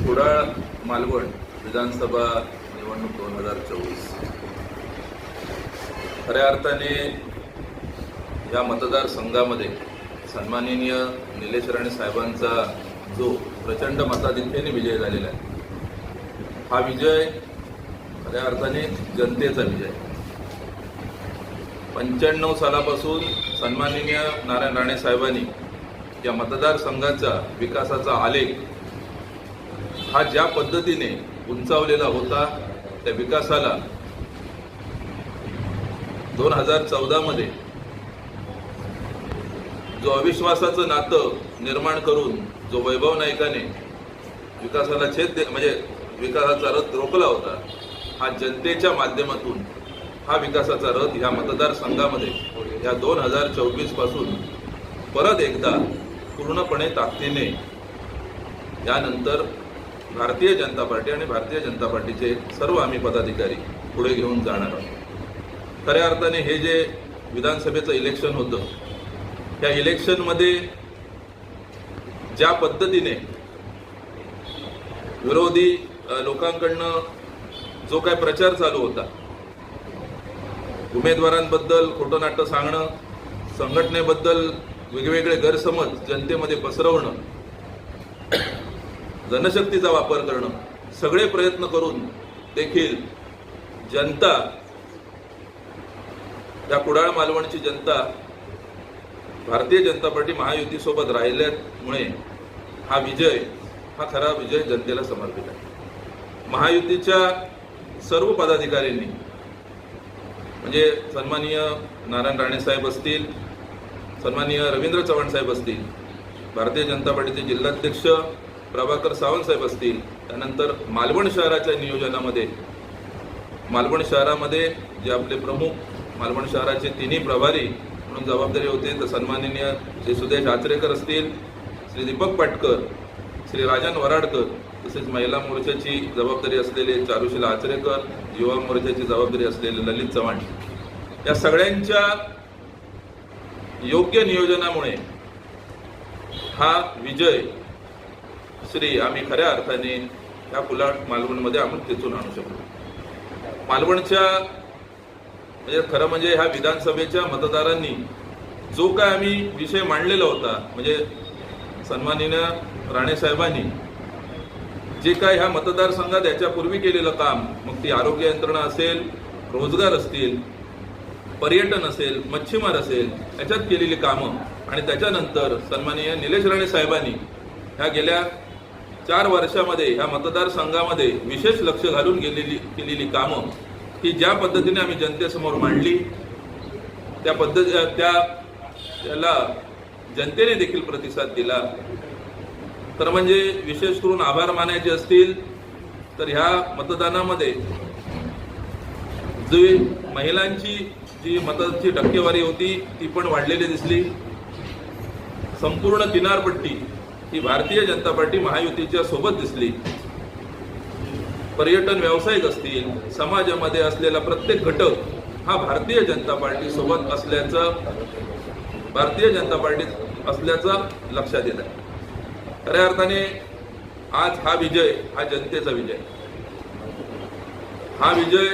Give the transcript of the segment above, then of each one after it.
मालवण विधानसभा निवडणूक दोन हजार चोवीस. खऱ्या अर्थाने या मतदारसंघामध्ये सन्माननीय निलेश राणे साहेबांचा जो प्रचंड मताधिक्याने विजय झालेला आहे हा विजय खऱ्या अर्थाने जनतेचा विजय पंच्याण्णव सालापासून सन्माननीय नारायण राणे साहेबांनी या मतदारसंघाचा विकासाचा आलेख हा ज्या पद्धतीने उंचावलेला होता त्या विकासाला दोन हजार चौदामध्ये जो अविश्वासाचं नातं निर्माण करून जो वैभव नायकाने विकासाला छेद दे म्हणजे विकासाचा रथ रोखला होता हा जनतेच्या माध्यमातून हा विकासाचा रथ ह्या मतदारसंघामध्ये या दोन हजार चोवीसपासून परत एकदा पूर्णपणे ताकदीने यानंतर भारतीय जनता पार्टी आणि भारतीय जनता पार्टीचे सर्व आम्ही पदाधिकारी पुढे घेऊन जाणार आहोत. खऱ्या अर्थाने हे जे विधानसभेचं इलेक्शन होतं त्या इलेक्शनमध्ये ज्या पद्धतीने विरोधी लोकांकडनं जो काय प्रचार चालू होता उमेदवारांबद्दल खोटं नाटं सांगणं संघटनेबद्दल वेगवेगळे गैरसमज जनतेमध्ये पसरवणं जनशक्तीचा वापर करणं सगळे प्रयत्न करून देखील जनता त्या कुडाळ मालवणची जनता भारतीय जनता पार्टी महायुतीसोबत राहिल्यामुळे हा विजय हा खरा विजय जनतेला समर्पित आहे. महायुतीच्या सर्व पदाधिकाऱ्यांनी म्हणजे सन्माननीय नारायण राणे साहेब असतील सन्माननीय रवींद्र चव्हाण साहेब असतील भारतीय जनता पार्टीचे जिल्हाध्यक्ष प्रभाकर सावंतसाहेब असतील त्यानंतर मालवण शहराच्या नियोजनामध्ये. मालवण शहरामध्ये जे आपले प्रमुख मालवण शहराचे तिन्ही प्रभारी म्हणून जबाबदारी होते तर सन्माननीय श्री सुदेश आचरेकर असतील श्री दीपक पाटकर श्री राजन वराडकर तसेच महिला मोर्चाची जबाबदारी असलेले चारुशीला आचरेकर युवा मोर्चाची जबाबदारी असलेले ललित चव्हाण. या सगळ्यांच्या योग्य नियोजनामुळे हा विजय श्री आम्ही खऱ्या अर्थाने ह्या कुलाळ मालवणमध्ये आम्ही खेचून आणू शकतो. मालवणच्या म्हणजे खरं म्हणजे ह्या विधानसभेच्या मतदारांनी जो काय आम्ही विषय मांडलेला होता म्हणजे सन्माननीय राणे साहेबांनी जे काय ह्या मतदारसंघात याच्यापूर्वी केलेलं काम मग ती आरोग्य यंत्रणा असेल रोजगार असतील पर्यटन असेल मच्छीमार असेल याच्यात केलेली कामं. आणि त्याच्यानंतर सन्माननीय निलेश राणे साहेबांनी ह्या गेल्या चार वर्षामध्ये ह्या मतदारसंघामध्ये विशेष लक्ष घालून गेलेली केलेली कामं ही ज्या पद्धतीने आम्ही जनतेसमोर मांडली त्या पद्धती त्या त्याला जनतेने देखील प्रतिसाद दिला. तर म्हणजे विशेष करून आभार मानायचे असतील तर ह्या मतदानामध्ये जी महिलांची जी मताची टक्केवारी होती ती पण वाढलेली दिसली. संपूर्ण किनारपट्टी ही भारतीय जनता पार्टी महायुतीच्या सोबत दिसली. पर्यटन व्यावसायिक असतील समाजामध्ये असलेला प्रत्येक घटक हा भारतीय जनता पार्टी सोबत असल्याचं भारतीय जनता पार्टीत असल्याचं लक्षात येत आहे खऱ्या अर्थाने आज हा विजय हा जनतेचा विजय. हा विजय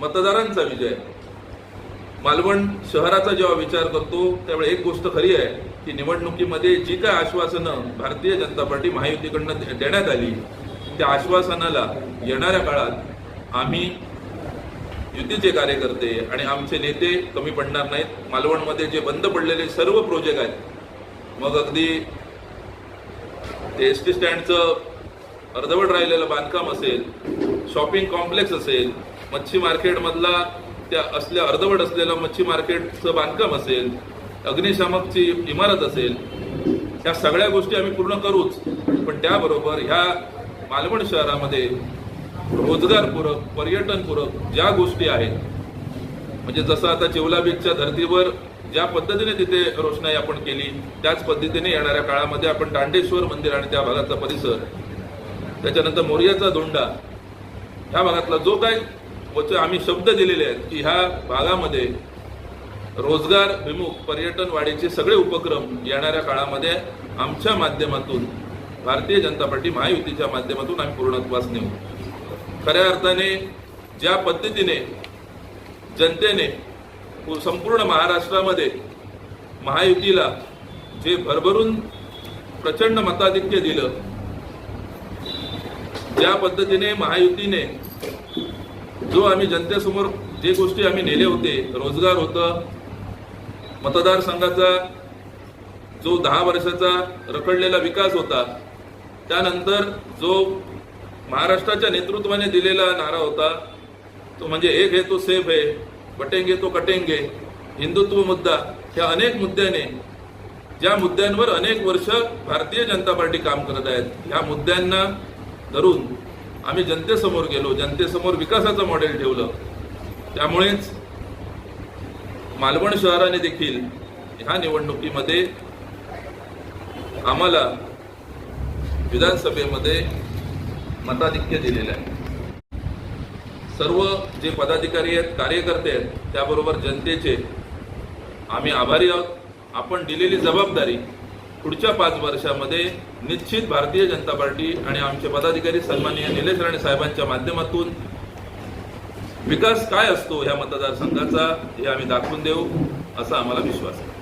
मतदारांचा विजय. मालवण शहराचा जेव्हा विचार करतो त्यावेळी एक गोष्ट खरी आहे. की निवडणुकीमध्ये जी काय आश्वासनं भारतीय जनता पार्टी महायुतीकडनं देण्यात आली त्या आश्वासनाला येणाऱ्या काळात आम्ही युतीचे कार्यकर्ते आणि आमचे नेते कमी पडणार नाहीत. मालवणमध्ये जे बंद पडलेले सर्व प्रोजेक्ट आहेत. मग अगदी ते एस टी स्टँडचं अर्धवट राहिलेलं बांधकाम असेल शॉपिंग कॉम्प्लेक्स असेल मच्छी मार्केटमधला त्या असल्या अर्धवट असलेलं मच्छी मार्केटचं बांधकाम असेल अग्निशामकची इमारत असेल ह्या सगळ्या गोष्टी आम्ही पूर्ण करूच पण त्याबरोबर ह्या मालवण शहरामध्ये रोजगारपूरक पर्यटनपूरक ज्या गोष्टी आहेत म्हणजे जसं आता चिवला बीचच्या धर्तीवर ज्या पद्धतीने तिथे रोषणाई आपण केली त्याच पद्धतीने येणाऱ्या काळामध्ये आपण दांडेश्वर मंदिर आणि त्या भागातला परिसर त्याच्यानंतर मोर्याचा धोंडा ह्या भागातला जो काय आम्ही शब्द दिलेले आहेत की ह्या भागामध्ये रोजगार विमुख पर्यटन वाढीचे सगळे उपक्रम येणाऱ्या काळामध्ये आमच्या माध्यमातून भारतीय जनता पार्टी महायुतीच्या माध्यमातून आम्ही पूर्णत्वास नेऊ. खऱ्या अर्थाने ज्या पद्धतीने जनतेने संपूर्ण महाराष्ट्रामध्ये महायुतीला जे भरभरून प्रचंड मताधिक्य दिलं ज्या पद्धतीने महायुतीने जो आम्ही जनतेसमोर जे गोष्टी आम्ही नेले होते रोजगार होतं मतदारसंघाचा जो दहा वर्षाचा रखडलेला विकास होता त्यानंतर जो महाराष्ट्राच्या नेतृत्वाने दिलेला नारा होता तो म्हणजे एक हे तो सेफ आहे बटेंगे तो कटेंगे हिंदुत्व मुद्दा ह्या अनेक मुद्द्याने ज्या मुद्द्यांवर अनेक वर्ष भारतीय जनता पार्टी काम करत आहेत ह्या मुद्द्यांना धरून आम्ही जनतेसमोर गेलो जनतेसमोर विकासाचं मॉडेल ठेवलं. त्यामुळेच मालवण शहराने देखील ह्या निवडणुकीमध्ये आम्हाला विधानसभेमध्ये मताधिक्य दिलेलं आहे. सर्व जे पदाधिकारी आहेत कार्यकर्ते आहेत त्याबरोबर जनतेचे आम्ही आभारी आहोत. आपण दिलेली जबाबदारी पुढच्या पाच वर्षामध्ये निश्चित भारतीय जनता पार्टी आणि आमचे पदाधिकारी सन्माननीय निलेश राणे साहेबांच्या माध्यमातून विकास काय असतो ह्या मतदारसंघाचा हे आम्ही दाखवून देऊ असा आम्हाला विश्वास आहे.